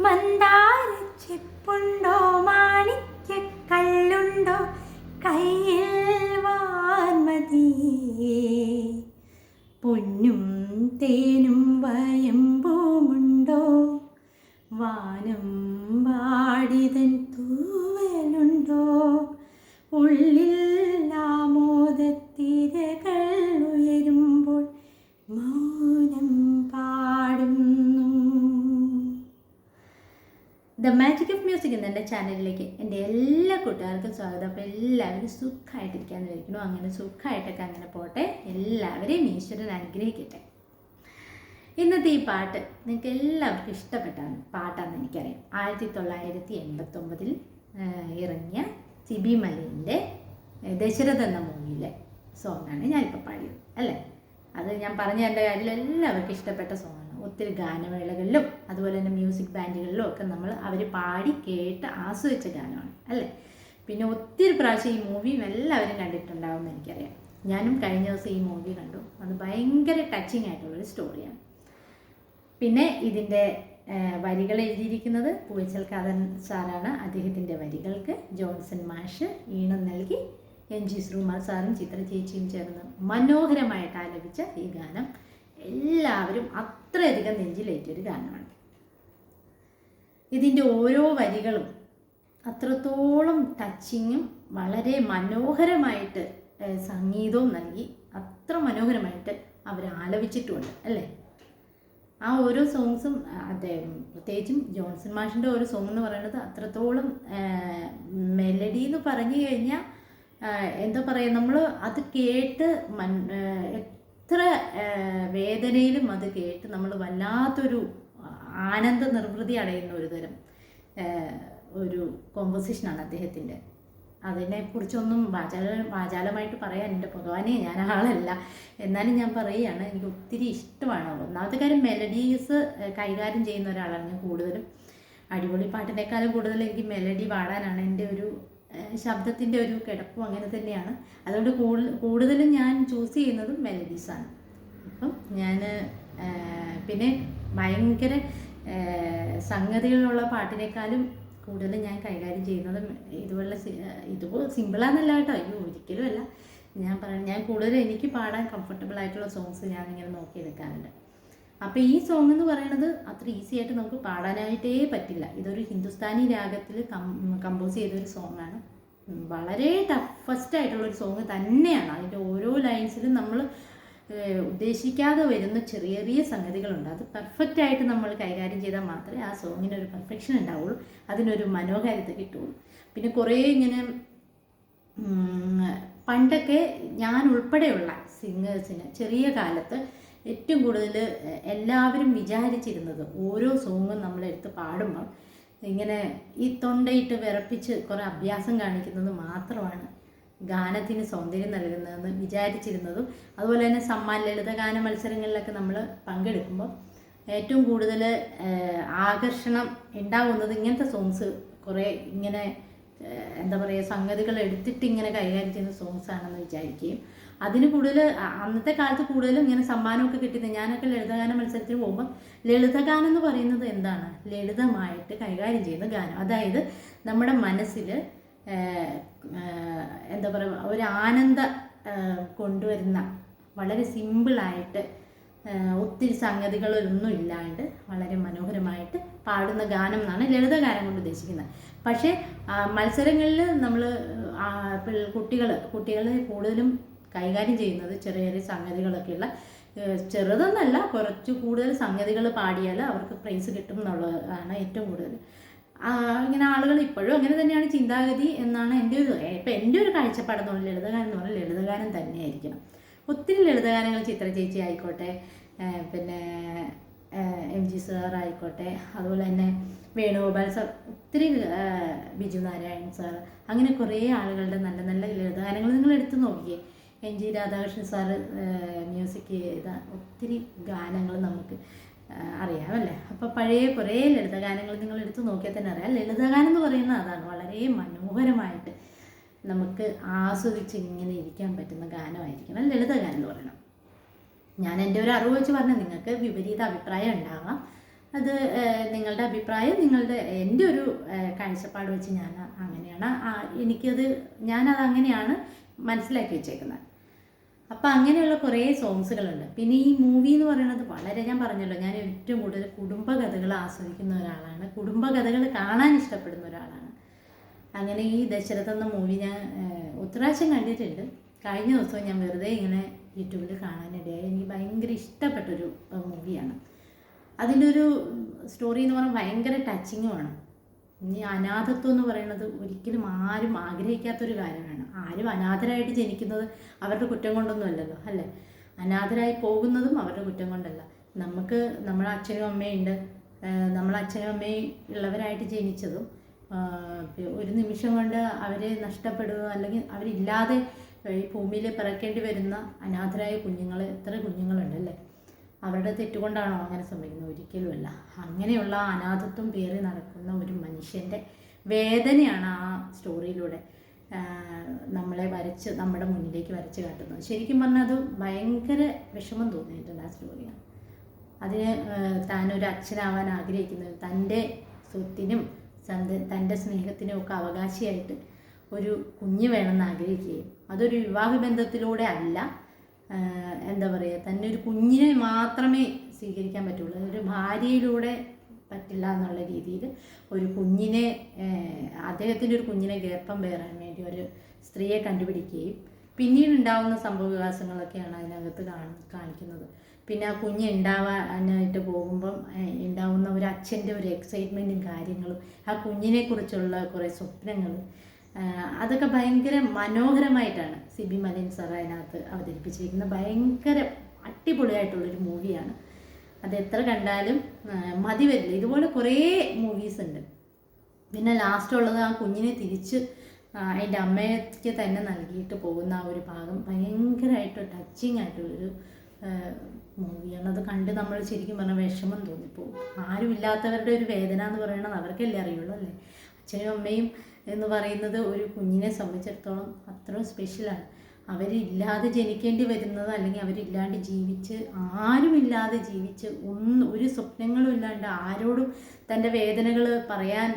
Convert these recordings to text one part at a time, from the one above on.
മന്ദാരച്ചെപ്പുണ്ടോ? മാണിക്യ കല്ലുണ്ടോ? കയ്യിൽ വാൻമതി പൊന്നും തേനും വയമ്പോമുണ്ടോ? വാനം വാടിതൻ തൂവലുണ്ടോ? ചാനലിലേക്ക് എന്റെ എല്ലാ കൂട്ടുകാർക്കും സ്വാഗതം. അപ്പോൾ എല്ലാവരും സുഖമായിട്ടിരിക്കാമെന്ന് വിചാരിക്കുന്നു. അങ്ങനെ സുഖമായിട്ടൊക്കെ അങ്ങനെ പോട്ടെ. എല്ലാവരെയും ഈശ്വരൻ അനുഗ്രഹിക്കട്ടെ. ഇന്നത്തെ ഈ പാട്ട് നിങ്ങൾക്ക് എല്ലാവർക്കും ഇഷ്ടപ്പെട്ട പാട്ടാണെന്ന് എനിക്കറിയാം. ആയിരത്തി തൊള്ളായിരത്തി എൺപത്തൊമ്പതിൽ ഇറങ്ങിയ സിബി മലയിന്റെ ദശരഥ എന്ന മൂവിയിലെ സോങ്ങാണ് ഞാനിപ്പോൾ പാടിയത്. അല്ലേ? അത് ഞാൻ പറഞ്ഞ എന്റെ കാര്യം എല്ലാവർക്കും ഇഷ്ടപ്പെട്ട സോങ്ങാണ് ഒത്തിരി ഗാനമേളകളിലും അതുപോലെ തന്നെ മ്യൂസിക് ബാൻഡുകളിലും ഒക്കെ നമ്മൾ അവർ പാടി കേട്ട് ആസ്വദിച്ച ഗാനമാണ് അല്ലേ? പിന്നെ ഒത്തിരി പ്രാവശ്യം ഈ മൂവിയും എല്ലാവരും കണ്ടിട്ടുണ്ടാവും എന്ന് എനിക്കറിയാം. ഞാനും കഴിഞ്ഞ ദിവസം ഈ മൂവി കണ്ടു. അത് ഭയങ്കര ടച്ചിങ് ആയിട്ടുള്ളൊരു സ്റ്റോറിയാണ് പിന്നെ ഇതിന്റെ വരികൾ എഴുതിയിരിക്കുന്നത് പൂവച്ചൽ കഥൻ സാറാണ്. അദ്ദേഹത്തിന്റെ വരികൾക്ക് ജോൺസൺ മാഷ് ഈണം നൽകി. എൻ ജി ശ്രീമാർ സാറും ചിത്ര ചേച്ചിയും ചേർന്ന് മനോഹരമായിട്ട് ആലപിച്ച ഈ ഗാനം. എല്ലാവരും അത്രയധികം നെഞ്ചിലേറ്റൊരു ഗാനമാണ്. ഇതിന്റെ ഓരോ വരികളും അത്രത്തോളം ടച്ചിങ്ങും വളരെ മനോഹരമായിട്ട് സംഗീതവും നൽകി അത്ര മനോഹരമായിട്ട് അവർ ആലപിച്ചിട്ടുമുണ്ട് അല്ലേ? ആ ഓരോ സോങ്സും അദ്ദേഹം പ്രത്യേകിച്ചും ജോൺസൺ മാഷിന്റെ ഓരോ സോങ് എന്ന് പറയുന്നത് അത്രത്തോളം മെലഡി എന്ന് പറഞ്ഞു കഴിഞ്ഞാൽ എന്താ പറയുക നമ്മൾ അത് കേട്ട് മൻ എത്ര വേദനയിലും അത് കേട്ട് നമ്മൾ വല്ലാത്തൊരു ആനന്ദ നിർവൃതി അടയുന്ന ഒരു തരം ഒരു കോമ്പോസിഷനാണ് അദ്ദേഹത്തിന്റെ. അതിനെക്കുറിച്ചൊന്നും വാചാല വാചാലമായിട്ട് പറയാൻ എന്റെ ഭഗവാനെ ഞാൻ ആളല്ല. എന്നാലും ഞാൻ പറയുകയാണ് എനിക്ക് ഒത്തിരി ഇഷ്ടമാണ്. ഒന്നാമത്തെ കാര്യം മെലഡീസ് കൈകാര്യം ചെയ്യുന്ന ഒരാളാണ് ഞാൻ കൂടുതലും. അടിപൊളി പാട്ടിനേക്കാളും കൂടുതൽ എനിക്ക് മെലഡി പാടാനാണ് എന്റെ ഒരു ശബ്ദത്തിന്റെ ഒരു കിടപ്പും അങ്ങനെ തന്നെയാണ്. അതുകൊണ്ട് കൂടുതൽ കൂടുതലും ഞാൻ ചൂസ് ചെയ്യുന്നതും മെലഡീസാണ് അപ്പം ഞാൻ പിന്നെ ഭയങ്കര സംഗതികളുള്ള പാട്ടിനേക്കാളും കൂടുതലും ഞാൻ കൈകാര്യം ചെയ്യുന്നത് ഇതുപോലുള്ള ഇതുപോ ഇത് സിമ്പിളാന്നല്ല കേട്ടോ. അയ്യോ ഒരിക്കലും അല്ല ഞാൻ പറഞ്ഞു ഞാൻ കൂടുതലും എനിക്ക് പാടാൻ കംഫർട്ടബിൾ ആയിട്ടുള്ള സോങ്സ് ഞാൻ ഇങ്ങനെ നോക്കിയെടുക്കാറുണ്ട് അപ്പോൾ ഈ സോങ് എന്ന് പറയുന്നത് അത്ര ഈസി ആയിട്ട് നമുക്ക് പാടാനായിട്ടേ പറ്റില്ല. ഇതൊരു ഹിന്ദുസ്ഥാനി രാഗത്തിൽ കമ്പോസ് ചെയ്തൊരു സോങ്ങാണ് വളരെ ടഫസ്റ്റ് ആയിട്ടുള്ളൊരു സോങ് തന്നെയാണ്. അതിന്റെ ഓരോ ലൈൻസിലും നമ്മൾ ഉദ്ദേശിക്കാതെ വരുന്ന ചെറിയ ചെറിയ സംഗതികളുണ്ട്. അത് പെർഫെക്റ്റ് ആയിട്ട് നമ്മൾ കൈകാര്യം ചെയ്താൽ മാത്രമേ ആ സോങ്ങിന് ഒരു പെർഫെക്ഷൻ ഉണ്ടാവുള്ളൂ. അതിനൊരു മനോഹാരിത കിട്ടുള്ളൂ. പിന്നെ കുറേ ഇങ്ങനെ പണ്ടൊക്കെ ഞാൻ ഉൾപ്പെടെയുള്ള സിംഗേഴ്സിന് ചെറിയ കാലത്ത് ഏറ്റവും കൂടുതൽ എല്ലാവരും വിചാരിച്ചിരുന്നത് ഓരോ സോങ്ങും നമ്മളെടുത്ത് പാടുമ്പോൾ ഇങ്ങനെ ഈ തൊണ്ടയിട്ട് വിറപ്പിച്ച് കുറേ അഭ്യാസം കാണിക്കുന്നത് മാത്രമാണ് ഗാനത്തിന് സൗന്ദര്യം നൽകുന്നതെന്ന് വിചാരിച്ചിരുന്നതും. അതുപോലെ തന്നെ സമ്മാൻ ലളിതഗാന മത്സരങ്ങളിലൊക്കെ നമ്മൾ പങ്കെടുക്കുമ്പോൾ ഏറ്റവും കൂടുതൽ ആകർഷണം ഉണ്ടാകുന്നത് ഇങ്ങനത്തെ സോങ്സ് കുറേ ഇങ്ങനെ എന്താ പറയുക സംഗതികൾ എടുത്തിട്ട് ഇങ്ങനെ കൈകാര്യം ചെയ്യുന്ന സോങ്സ് ആണെന്ന് വിചാരിക്കുകയും അതിന് കൂടുതൽ അന്നത്തെ കാലത്ത് കൂടുതലും ഇങ്ങനെ സമ്മാനമൊക്കെ കിട്ടിയത് ഞാനൊക്കെ ലളിതഗാന മത്സരത്തിന് പോകുമ്പോൾ ലളിതഗാനം എന്ന് പറയുന്നത് എന്താണ്? ലളിതമായിട്ട് കൈകാര്യം ചെയ്യുന്ന ഗാനം. അതായത് നമ്മുടെ മനസ്സിൽ എന്താ പറയുക ഒരു ആനന്ദ കൊണ്ടുവരുന്ന വളരെ സിമ്പിളായിട്ട് ഒത്തിരി സംഗതികളൊന്നും ഇല്ലാണ്ട് വളരെ മനോഹരമായിട്ട് പാടുന്ന ഗാനം എന്നാണ് ലളിതഗാനം കൊണ്ട് ഉദ്ദേശിക്കുന്നത്. പക്ഷേ മത്സരങ്ങളിൽ നമ്മൾ കുട്ടികൾ കുട്ടികൾ കൂടുതലും കൈകാര്യം ചെയ്യുന്നത് ചെറിയ ചെറിയ സംഗതികളൊക്കെയുള്ള ചെറുതെന്നല്ല കുറച്ച് കൂടുതൽ സംഗതികൾ പാടിയാൽ അവർക്ക് പ്രൈസ് കിട്ടും എന്നുള്ളതാണ് ഏറ്റവും കൂടുതൽ. ഇങ്ങനെ ആളുകൾ ഇപ്പോഴും അങ്ങനെ തന്നെയാണ് ചിന്താഗതി എന്നാണ് എന്റെ ഒരു ഇപ്പം എന്റെ ഒരു കാഴ്ചപ്പാടെന്ന് പറഞ്ഞാൽ ലളിതഗാനം എന്ന് പറഞ്ഞാൽ ലളിതഗാനം തന്നെയായിരിക്കണം. ഒത്തിരി ലളിതഗാനങ്ങൾ ചിത്ര ചേച്ചി ആയിക്കോട്ടെ പിന്നെ എം ജി സാർ ആയിക്കോട്ടെ അതുപോലെ തന്നെ വേണുഗോപാൽ സാർ ഒത്തിരി ബിജു നാരായൺ സാർ അങ്ങനെ കുറേ ആളുകളുടെ നല്ല നല്ല ലളിതഗാനങ്ങൾ നിങ്ങൾ എടുത്തു നോക്കിയേ. N G Radhakrishnan sir music ചെയ്ത ഒത്തിരി ഗാനങ്ങൾ നമുക്ക് അറിയാമല്ലേ അപ്പോൾ പഴയ കുറേ ലളിതഗാനങ്ങൾ നിങ്ങൾ എടുത്തു നോക്കിയാൽ തന്നെ അറിയാം. ലളിതഗാനം എന്ന് പറയുന്നത് അതാണ് വളരെ മനോഹരമായിട്ട് നമുക്ക് ആസ്വദിച്ച് ഇങ്ങനെ ഇരിക്കാൻ പറ്റുന്ന ഗാനമായിരിക്കണം. ലളിതഗാനം എന്ന് പറയണം. ഞാൻ എന്റെ ഒരു അറിവ് വെച്ച് പറഞ്ഞാൽ നിങ്ങൾക്ക് വിപരീത അഭിപ്രായം ഉണ്ടാവാം. അത് നിങ്ങളുടെ അഭിപ്രായം നിങ്ങളുടെ എന്റെ ഒരു കാഴ്ചപ്പാട് വെച്ച് ഞാൻ അങ്ങനെയാണ് എനിക്കത് ഞാനത് അങ്ങനെയാണ് മനസ്സിലാക്കി വെച്ചേക്കുന്നത്. അപ്പം അങ്ങനെയുള്ള കുറേ സോങ്സുകളുണ്ട്. പിന്നെ ഈ മൂവി എന്ന് പറയുന്നത് വളരെ ഞാൻ പറഞ്ഞല്ലോ ഞാൻ ഏറ്റവും കൂടുതൽ കുടുംബകഥകൾ ആസ്വദിക്കുന്ന ഒരാളാണ്. കുടുംബകഥകൾ കാണാൻ ഇഷ്ടപ്പെടുന്ന ഒരാളാണ്. അങ്ങനെ ഈ ദശരഥ എന്ന മൂവി ഞാൻ ഏഹ്, ഒത്തിരി പ്രാവശ്യം കണ്ടിട്ടുണ്ട്. കഴിഞ്ഞ ദിവസം ഞാൻ വെറുതെ ഇങ്ങനെ യൂട്യൂബിൽ കാണാനിടയായി എനിക്ക് ഭയങ്കര ഇഷ്ടപ്പെട്ടൊരു മൂവിയാണ്. അതിന്റെ ഒരു സ്റ്റോറി എന്ന് പറഞ്ഞാൽ ഭയങ്കര ടച്ചിങ്ങുമാണ് ഇനി അനാഥത്വം എന്ന് പറയുന്നത് ഒരിക്കലും ആരും ആഗ്രഹിക്കാത്തൊരു കാര്യമാണ്. ആരും അനാഥരായിട്ട് ജനിക്കുന്നത് അവരുടെ കുറ്റം കൊണ്ടൊന്നും അല്ലല്ലോ അല്ലേ? അനാഥരായി പോകുന്നതും അവരുടെ കുറ്റം കൊണ്ടല്ല. നമുക്ക് നമ്മളെ അച്ഛനും അമ്മയുണ്ട് നമ്മളെ അച്ഛനും അമ്മയും ഉള്ളവരായിട്ട് ജനിച്ചതും ഒരു നിമിഷം കൊണ്ട് അവരെ നഷ്ടപ്പെടുക അല്ലെങ്കിൽ അവരില്ലാതെ ഈ ഭൂമിയിൽ പിറക്കേണ്ടി വരുന്ന അനാഥരായ കുഞ്ഞുങ്ങൾ എത്ര കുഞ്ഞുങ്ങളുണ്ടല്ലേ അവരുടെ തെറ്റുകൊണ്ടാണോ അങ്ങനെ സംഭവിക്കുന്നത്? ഒരിക്കലുമല്ല. അങ്ങനെയുള്ള അനാഥത്വം പേറി നടക്കുന്ന ഒരു മനുഷ്യന്റെ വേദനയാണ് ആ സ്റ്റോറിയിലൂടെ നമ്മളെ വരച്ച് നമ്മുടെ മുന്നിലേക്ക് വരച്ച് കാട്ടുന്നത്. ശരിക്കും പറഞ്ഞാൽ അത് ഭയങ്കര വിഷമം തോന്നിയിട്ടുണ്ട് ആ സ്റ്റോറിയാണ്. അതിന് താനൊരു അച്ഛനാവാൻ ആഗ്രഹിക്കുന്നത് തന്റെ സ്വത്തിനും തന്റെ തന്റെ സ്നേഹത്തിനും ഒക്കെ അവകാശിയായിട്ട് ഒരു കുഞ്ഞ് വേണമെന്ന് ആഗ്രഹിക്കുകയും അതൊരു വിവാഹ ബന്ധത്തിലൂടെ അല്ല എന്താ പറയുക തന്നെ ഒരു കുഞ്ഞിനെ മാത്രമേ സ്വീകരിക്കാൻ പറ്റുള്ളൂ. ഒരു ഭാര്യയിലൂടെ പറ്റില്ല എന്നുള്ള രീതിയിൽ ഒരു കുഞ്ഞിനെ അദ്ദേഹത്തിന്റെ ഒരു കുഞ്ഞിനെ ഗർഭം പേറാൻ വേണ്ടി ഒരു സ്ത്രീയെ കണ്ടുപിടിക്കുകയും പിന്നീട് ഉണ്ടാവുന്ന സംഭവ വികാസങ്ങളൊക്കെയാണ് അതിനകത്ത് കാണി കാണിക്കുന്നത്. പിന്നെ ആ കുഞ്ഞ് ഉണ്ടാവാനായിട്ട് പോകുമ്പം ഉണ്ടാവുന്ന ഒരു അച്ഛന്റെ ഒരു എക്സൈറ്റ്മെന്റും കാര്യങ്ങളും ആ കുഞ്ഞിനെക്കുറിച്ചുള്ള കുറേ സ്വപ്നങ്ങൾ അതൊക്കെ ഭയങ്കര മനോഹരമായിട്ടാണ് സിബി മലയൻ സാർ അതിനകത്ത് അവതരിപ്പിച്ചിരിക്കുന്നത്. ഭയങ്കര അടിപൊളിയായിട്ടുള്ളൊരു മൂവിയാണ് അത് എത്ര കണ്ടാലും മതി വരില്ല. ഇതുപോലെ കുറേ മൂവീസ് ഉണ്ട്. പിന്നെ ലാസ്റ്റ് ഉള്ളത് ആ കുഞ്ഞിനെ തിരിച്ച് അതിന്റെ അമ്മയ്ക്ക് തന്നെ നൽകിയിട്ട് പോകുന്ന ആ ഒരു ഭാഗം ഭയങ്കരമായിട്ട് ടച്ചിങ് ആയിട്ടുള്ളൊരു മൂവിയാണ് അത് കണ്ട് നമ്മൾ ശരിക്കും പറഞ്ഞാൽ വിഷമം തോന്നിപ്പോകും. ആരുമില്ലാത്തവരുടെ ഒരു വേദന എന്ന് പറയുന്നത് അവർക്കല്ലേ അറിയുള്ളൂ അല്ലേ? അച്ഛനും അമ്മയും എന്ന് പറയുന്നത് ഒരു കുഞ്ഞിനെ സംബന്ധിച്ചിടത്തോളം അത്രയും സ്പെഷ്യലാണ് അവരില്ലാതെ ജനിക്കേണ്ടി വരുന്നത് അല്ലെങ്കിൽ അവരില്ലാണ്ട് ജീവിച്ച് ആരുമില്ലാതെ ജീവിച്ച് ഒന്ന് ഒരു സ്വപ്നങ്ങളും ഇല്ലാണ്ട് ആരോടും തന്റെ വേദനകൾ പറയാൻ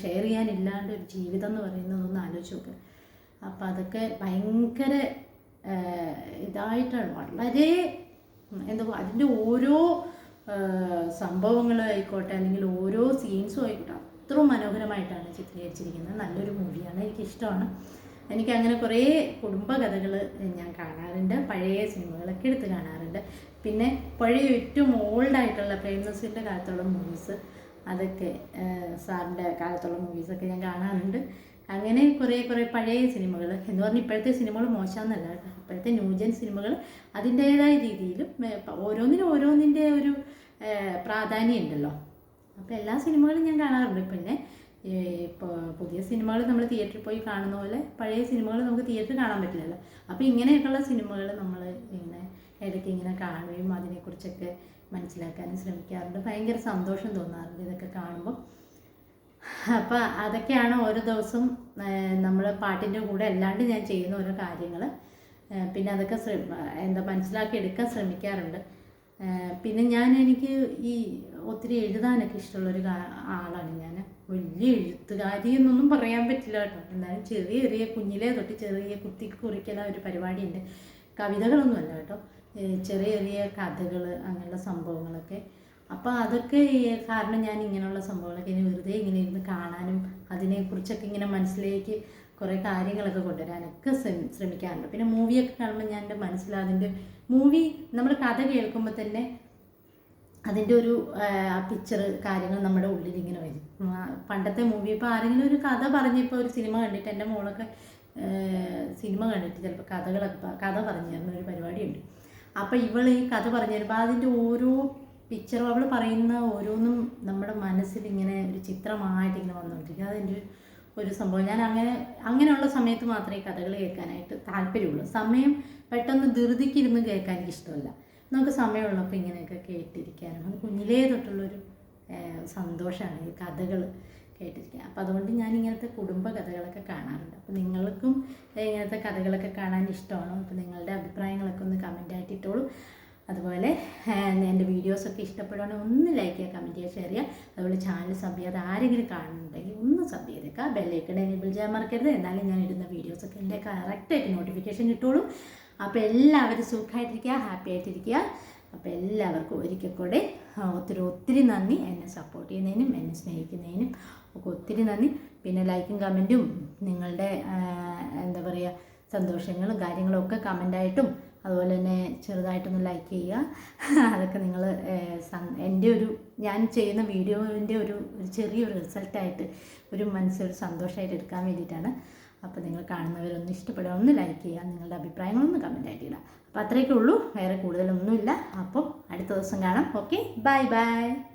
ഷെയർ ചെയ്യാനില്ലാണ്ട് ഒരു ജീവിതം എന്ന് പറയുന്നത് ഒന്ന് ആലോചിച്ച് നോക്കുക അപ്പം അതൊക്കെ ഭയങ്കര ഇതായിട്ടാണ്. വളരെ എന്താ അതിന്റെ ഓരോ സംഭവങ്ങളും ആയിക്കോട്ടെ അല്ലെങ്കിൽ ഓരോ സീൻസും ആയിക്കോട്ടെ. അത്രയും മനോഹരമായിട്ടാണ് ചിത്രീകരിച്ചിരിക്കുന്നത്. നല്ലൊരു മൂവിയാണ്. എനിക്കിഷ്ടമാണ്. എനിക്ക് അങ്ങനെ കുറേ കുടുംബകഥകൾ ഞാൻ കാണാറുണ്ട്. പഴയ സിനിമകളൊക്കെ എടുത്ത് കാണാറുണ്ട്. പിന്നെ പഴയ ഏറ്റവും ഓൾഡായിട്ടുള്ള പ്രേംനസീറിന്റെ കാലത്തുള്ള മൂവീസ് അതൊക്കെ സാറിന്റെ കാലത്തുള്ള മൂവീസൊക്കെ ഞാൻ കാണാറുണ്ട്. അങ്ങനെ കുറേ കുറേ പഴയ സിനിമകൾ എന്ന് പറഞ്ഞാൽ ഇപ്പോഴത്തെ സിനിമകൾ മോശമെന്നല്ല. ഇപ്പോഴത്തെ ന്യൂജൻ സിനിമകൾ അതിന്റേതായ രീതിയിലും ഓരോന്നിനും ഓരോന്നിന്റെ ഒരു പ്രാധാന്യം ഉണ്ടല്ലോ അപ്പോൾ എല്ലാ സിനിമകളും ഞാൻ കാണാറുണ്ട്. പിന്നെ ഇപ്പോൾ പുതിയ സിനിമകൾ നമ്മൾ തിയേറ്ററിൽ പോയി കാണുന്ന പോലെ പഴയ സിനിമകൾ നമുക്ക് തിയേറ്ററിൽ കാണാൻ പറ്റില്ലല്ലോ. അപ്പോൾ ഇങ്ങനെയൊക്കെയുള്ള സിനിമകൾ നമ്മൾ ഇങ്ങനെ ഇടയ്ക്ക് ഇങ്ങനെ കാണുകയും അതിനെക്കുറിച്ചൊക്കെ മനസ്സിലാക്കാനും ശ്രമിക്കാറുണ്ട്. ഭയങ്കര സന്തോഷം തോന്നാറുണ്ട് ഇതൊക്കെ കാണുമ്പോൾ അപ്പോൾ അതൊക്കെയാണ് ഓരോ ദിവസം നമ്മൾ പാട്ടിന്റെ കൂടെ അല്ലാണ്ട് ഞാൻ ചെയ്യുന്ന ഓരോ കാര്യങ്ങൾ പിന്നെ അതൊക്കെ ശ്രമ എന്താ മനസ്സിലാക്കി എടുക്കാൻ ശ്രമിക്കാറുണ്ട്. പിന്നെ ഞാൻ എനിക്ക് ഈ ഒത്തിരി എഴുതാനൊക്കെ ഇഷ്ടമുള്ളൊരു ആളാണ് ഞാൻ. വലിയ എഴുത്തുകാരി എന്നൊന്നും പറയാൻ പറ്റില്ല കേട്ടോ. എന്നാലും ചെറിയ ചെറിയ കുഞ്ഞിലേ തൊട്ട് ചെറിയ കുത്തി കുറിക്കുന്ന ഒരു പരിപാടിയുണ്ട്. കവിതകളൊന്നുമല്ല കേട്ടോ. ചെറിയ ചെറിയ കഥകൾ അങ്ങനെയുള്ള സംഭവങ്ങളൊക്കെ. അപ്പോൾ അതൊക്കെ കാരണം ഞാൻ ഇങ്ങനെയുള്ള സംഭവങ്ങളൊക്കെ ഇനി വെറുതെ ഇങ്ങനെ ഇരുന്ന് കാണാനും അതിനെക്കുറിച്ചൊക്കെ ഇങ്ങനെ മനസ്സിലേക്ക് കുറേ കാര്യങ്ങളൊക്കെ കൊണ്ടുവരാനൊക്കെ ശ്രമി ശ്രമിക്കാറുണ്ട്. പിന്നെ മൂവിയൊക്കെ കാണുമ്പോൾ ഞാൻ എന്റെ മനസ്സിൽ അതിന്റെ മൂവി നമ്മൾ കഥ കേൾക്കുമ്പോൾ തന്നെ അതിന്റെ ഒരു പിക്ചർ കാര്യങ്ങൾ നമ്മുടെ ഉള്ളിൽ ഇങ്ങനെ വരും പണ്ടത്തെ മൂവി ഇപ്പോൾ ആരെങ്കിലും ഒരു കഥ പറഞ്ഞിപ്പോൾ ഒരു സിനിമ കണ്ടിട്ട് എന്റെ മോളൊക്കെ സിനിമ കണ്ടിട്ട് ചിലപ്പോൾ കഥകളൊക്കെ കഥ പറഞ്ഞു തരുന്ന ഒരു പരിപാടിയുണ്ട്. അപ്പോൾ ഇവൾ ഈ കഥ പറഞ്ഞു തരുമ്പോൾ അതിന്റെ ഓരോ പിക്ചറും അവൾ പറയുന്ന ഓരോന്നും നമ്മുടെ മനസ്സിൽ ഇങ്ങനെ ഒരു ചിത്രമായിട്ട് ഇങ്ങനെ വന്നുകൊണ്ടിരിക്കും അതെന്റെ ഒരു- ഒരു സംഭവം. ഞാൻ അങ്ങനെ അങ്ങനെയുള്ള സമയത്ത് മാത്രമേ കഥകൾ കേൾക്കാനായിട്ട് താല്പര്യമുള്ളൂ. സമയം പെട്ടെന്ന് ധൃതിക്കിരുന്ന് കേൾക്കാൻ എനിക്ക് ഇഷ്ടമല്ല നമുക്ക് സമയമുള്ളപ്പോൾ ഇങ്ങനെയൊക്കെ കേട്ടിരിക്കാനും. അത് കുഞ്ഞിലേ തൊട്ടുള്ളൊരു സന്തോഷമാണ് ഈ കഥകൾ കേട്ടിരിക്കുക അപ്പോൾ അതുകൊണ്ട് ഞാൻ ഇങ്ങനത്തെ കുടുംബ കഥകളൊക്കെ കാണാറുണ്ട്. അപ്പോൾ നിങ്ങൾക്കും ഇങ്ങനത്തെ കഥകളൊക്കെ കാണാൻ ഇഷ്ടമാണോ? അപ്പോൾ നിങ്ങളുടെ അഭിപ്രായങ്ങളൊക്കെ ഒന്ന് കമന്റ് ആയിട്ട് ഇട്ടോളൂ അതുപോലെ എന്റെ വീഡിയോസൊക്കെ ഇഷ്ടപ്പെടുകയാണെങ്കിൽ ഒന്ന് ലൈക്ക് ചെയ്യുക കമന്റ് ചെയ്യുക ഷെയർ ചെയ്യുക. അതുപോലെ ചാനൽ സബ് ചെയ്യാതെ ആരെങ്കിലും കാണുന്നുണ്ടെങ്കിൽ ഒന്ന് സബ് ചെയ്തേക്കുക. ബെല്ലൈക്കൺ എനേബിൾ ചെയ്യാൻ മറക്കരുത്. എന്നാലും ഞാൻ ഇടുന്ന വീഡിയോസൊക്കെ എന്റെ കറക്റ്റായിട്ട് നോട്ടിഫിക്കേഷൻ കിട്ടുള്ളൂ അപ്പോൾ എല്ലാവരും സുഖമായിട്ടിരിക്കുക ഹാപ്പി ആയിട്ടിരിക്കുക. അപ്പോൾ എല്ലാവർക്കും ഒരിക്കൽ കൂടെ ഒത്തിരി ഒത്തിരി നന്ദി. എന്നെ സപ്പോർട്ട് ചെയ്യുന്നതിനും എന്നെ സ്നേഹിക്കുന്നതിനും ഒക്കെ ഒത്തിരി നന്ദി. പിന്നെ ലൈക്കും കമന്റും നിങ്ങളുടെ എന്താ പറയുക സന്തോഷങ്ങളും കാര്യങ്ങളും ഒക്കെ കമന്റായിട്ടും അതുപോലെ തന്നെ ചെറുതായിട്ടൊന്ന് ലൈക്ക് ചെയ്യുക. അതൊക്കെ നിങ്ങൾ എന്റെ ഒരു ഞാൻ ചെയ്യുന്ന വീഡിയോന്റെ ഒരു ഒരു ചെറിയൊരു റിസൾട്ടായിട്ട് ഒരു മനസ്സൊരു സന്തോഷമായിട്ട് എടുക്കാൻ വേണ്ടിയിട്ടാണ്. അപ്പോൾ നിങ്ങൾ കാണുന്നവരൊന്ന് ഇഷ്ടപ്പെടുക ഒന്ന് ലൈക്ക് ചെയ്യുക നിങ്ങളുടെ അഭിപ്രായങ്ങളൊന്ന് കമന്റായിട്ട് ഇടുക. അപ്പോൾ അത്രയൊക്കെ ഉള്ളൂ. വേറെ കൂടുതലൊന്നുമില്ല. അപ്പോൾ അടുത്ത ദിവസം കാണാം. Okay bye bye